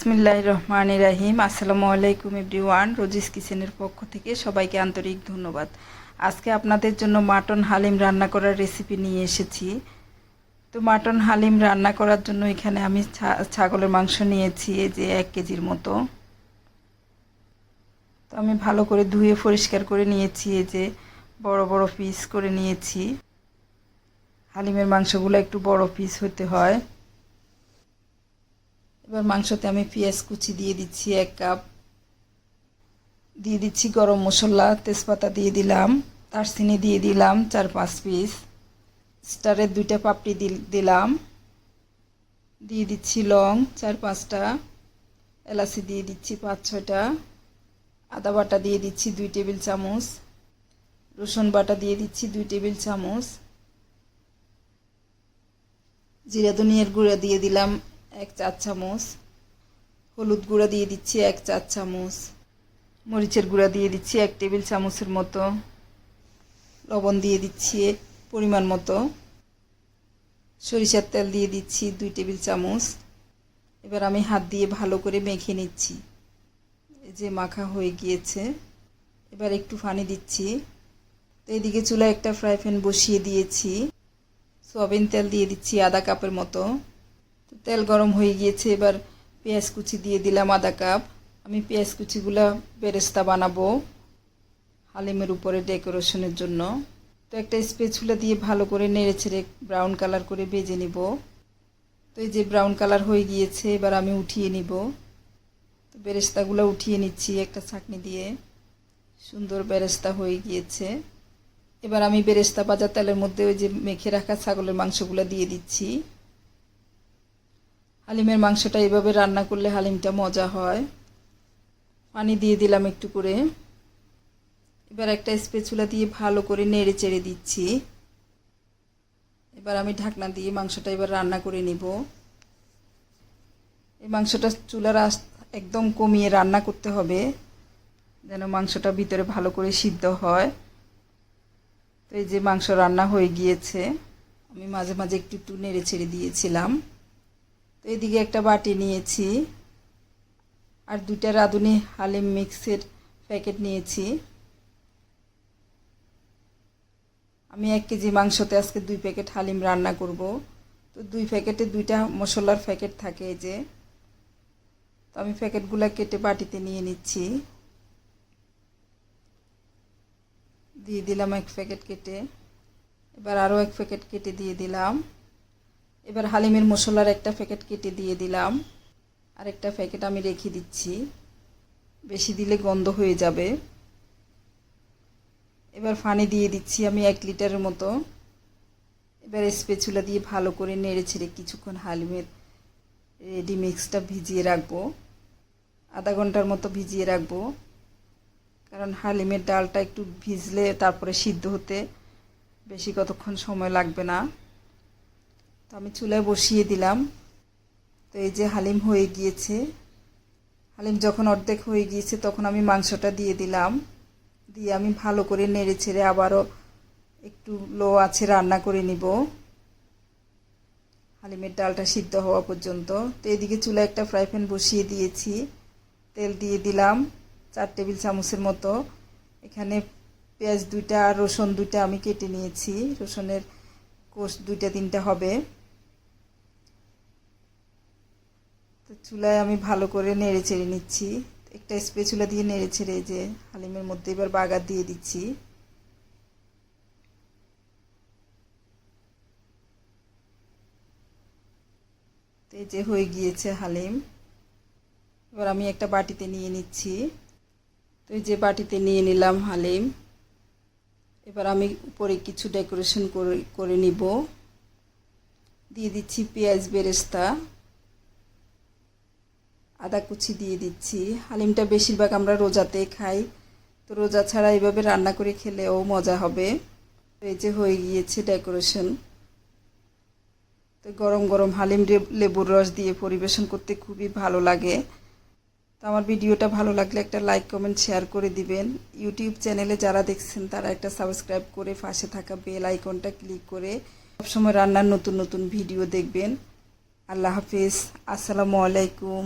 বিসমিল্লাহ রহমান রাহিম। আসসালামু আলাইকুম এভরিওয়ান, রোজিস কিচেনের পক্ষ থেকে সবাইকে আন্তরিক ধন্যবাদ। আজকে আপনাদের জন্য মাটন হালিম রান্না করার রেসিপি নিয়ে এসেছি। তো মাটন হালিম রান্না করার জন্য এখানে আমি ছাগলের মাংস নিয়েছি, এই যে এক কেজির মতো। তো আমি ভালো করে ধুয়ে পরিষ্কার করে নিয়েছি, এই যে বড় বড় পিস করে নিয়েছি। হালিমের মাংসগুলো একটু বড় পিস হতে হয়। এবার মাংসতে আমি পেঁয়াজ কুচি দিয়ে দিচ্ছি, এক কাপ। দিয়ে দিচ্ছি গরম মশলা, তেজপাতা দিয়ে দিলাম দারচিনি দিয়ে দিলাম, চার পাঁচ পিস। স্টারের দুইটা পাপড়ি দিল- দিলাম। দিয়ে দিচ্ছি লং, চার পাঁচটা। এলাচি দিয়ে দিচ্ছি পাঁচ ছয়টা। আদা বাটা দিয়ে দিচ্ছি দুই টেবিল চামচ। রসুন বাটা দিয়ে দিচ্ছি দুই টেবিল চামচ। জিরা ধনিয়ার গুঁড়া দিয়ে দিলাম এক চার চামচ। হলুদ গুঁড়া দিয়ে দিচ্ছি এক চার চামচ। মরিচের গুঁড়া দিয়ে দিচ্ছি এক টেবিল চামচের মতো। লবণ দিয়ে দিচ্ছি পরিমাণ মতো। সরিষার তেল দিয়ে দিচ্ছি দুই টেবিল চামচ। এবার আমি হাত দিয়ে ভালো করে মেখে নিচ্ছি। এই যে মাখা হয়ে গিয়েছে। এবার একটু পানি দিচ্ছি। তো এদিকে চুলায় একটা ফ্রাই প্যান বসিয়ে দিয়েছি। সয়াবিন তেল দিয়ে দিচ্ছি আধা কাপের মতো। তো তেল গরম হয়ে গিয়েছে, এবার পেঁয়াজ কুচি দিয়ে দিলাম আধা কাপ। আমি পেঁয়াজ কুচিগুলো বেরেস্তা বানাবো হালিমের উপরে ডেকোরেশনের জন্য। তো একটা স্পেচুলা দিয়ে ভালো করে নেড়ে ছেড়ে ব্রাউন কালার করে ভেজে নিব। তো এই যে ব্রাউন কালার হয়ে গিয়েছে, এবার আমি উঠিয়ে নিব। তো বেরেস্তাগুলো উঠিয়ে নিচ্ছি একটা ছাকনি দিয়ে। সুন্দর বেরেস্তা হয়ে গিয়েছে। এবার আমি বেরেস্তা ভাজা তেলের মধ্যে ওই যে মেখে রাখা ছাগলের মাংসগুলো দিয়ে দিচ্ছি। হালিমের মাংসটা এভাবে রান্না করলে হালিমটা মজা হয়। পানি দিয়ে দিলাম একটু করে। এবার একটা স্পেচুলা দিয়ে ভালো করে নেড়ে চেড়ে দিচ্ছি। এবার আমি ঢাকনা দিয়ে মাংসটা এবার রান্না করে নিব। এই মাংসটা চুলার আস একদম কমিয়ে রান্না করতে হবে, যেন মাংসটা ভিতরে ভালো করে সিদ্ধ হয়। তো এই যে মাংস রান্না হয়ে গিয়েছে, আমি মাঝে মাঝে একটু একটু নেড়ে ছেড়ে দিয়েছিলাম। তো এদিকে একটা বাটি নিয়েছি। আর দুইটা রাঁধুনি হালিম মিক্সের প্যাকেট নিয়েছি। আমি এক কেজি মাংসতে আজকে দুই প্যাকেট হালিম রান্না করব। তো দুই প্যাকেটে দুইটা মশলার প্যাকেট থাকে এই যে। তো আমি প্যাকেটগুলো কেটে বাটিতে নিয়ে নিচ্ছি। দিয়ে দিলাম এক প্যাকেট কেটে। এবার আরও এক প্যাকেট কেটে দিয়ে দিলাম। এবার হালিমের মশলার একটা প্যাকেট কেটে দিয়ে দিলাম। আর একটা প্যাকেট আমি রেখে দিচ্ছি। বেশি দিলে গন্ধ হয়ে যাবে। এবার পানি দিয়ে দিচ্ছি আমি এক লিটারের মতো। এবার স্পেচুলা দিয়ে ভালো করে নেড়ে ছেড়ে কিছুক্ষণ হালিমের রেডি মিক্সটা ভিজিয়ে রাখব। আধা ঘণ্টার মতো ভিজিয়ে রাখব। কারণ হালিমের ডালটা একটু ভিজলে তারপরে সিদ্ধ হতে বেশি কতক্ষণ সময় লাগবে না। তো আমি চুলায় বসিয়ে দিলাম। তো এই যে হালিম হয়ে গিয়েছে। হালিম যখন অর্ধেক হয়ে গিয়েছে, তখন আমি মাংসটা দিয়ে দিলাম। দিয়ে আমি ভালো করে নেড়ে ছেড়ে আবারও একটু লো আছে রান্না করে নিব। হালিমের ডালটা সিদ্ধ হওয়া পর্যন্ত। তো এদিকে চুলায় একটা ফ্রাই প্যান বসিয়ে দিয়েছি। তেল দিয়ে দিলাম চার টেবিল চামচের মতো। এখানে পেঁয়াজ দুইটা আর রসুন দুইটা আমি কেটে নিয়েছি। রসুনের কোষ দুইটা তিনটা হবে। চুলায় আমি ভালো করে নেড়ে চেড়ে নিচ্ছি। একটা স্পেচুলা দিয়ে নেড়ে ছেড়ে যে হালিমের মধ্যে এবার বাগার দিয়ে দিচ্ছি। তো এই যে হয়ে গিয়েছে হালিম। এবার আমি একটা বাটিতে নিয়ে নিচ্ছি। তো এই যে বাটিতে নিয়ে নিলাম হালিম। এবার আমি উপরে কিছু ডেকোরেশন করে করে নিব। দিয়ে দিচ্ছি পেঁয়াজ বেরেস্তা। আদা কুচি দিয়ে দিচ্ছি। হালিমটা বেশিরভাগ আমরা রোজাতে খাই। তো রোজা ছাড়া এইভাবে রান্না করে খেলেও মজা হবে। তো এই যে হয়ে গিয়েছে ডেকোরেশন। তো গরম গরম হালিম লেবুর রস দিয়ে পরিবেশন করতে খুবই ভালো লাগে। তো আমার ভিডিওটা ভালো লাগলে একটা লাইক, কমেন্ট, শেয়ার করে দিবেন। ইউটিউব চ্যানেলে যারা দেখছেন, তারা একটা সাবস্ক্রাইব করে পাশে থাকা বেল আইকনটা ক্লিক করে সবসময় রান্নার নতুন নতুন ভিডিও দেখবেন। আল্লাহ হাফিজ। আসসালামু আলাইকুম।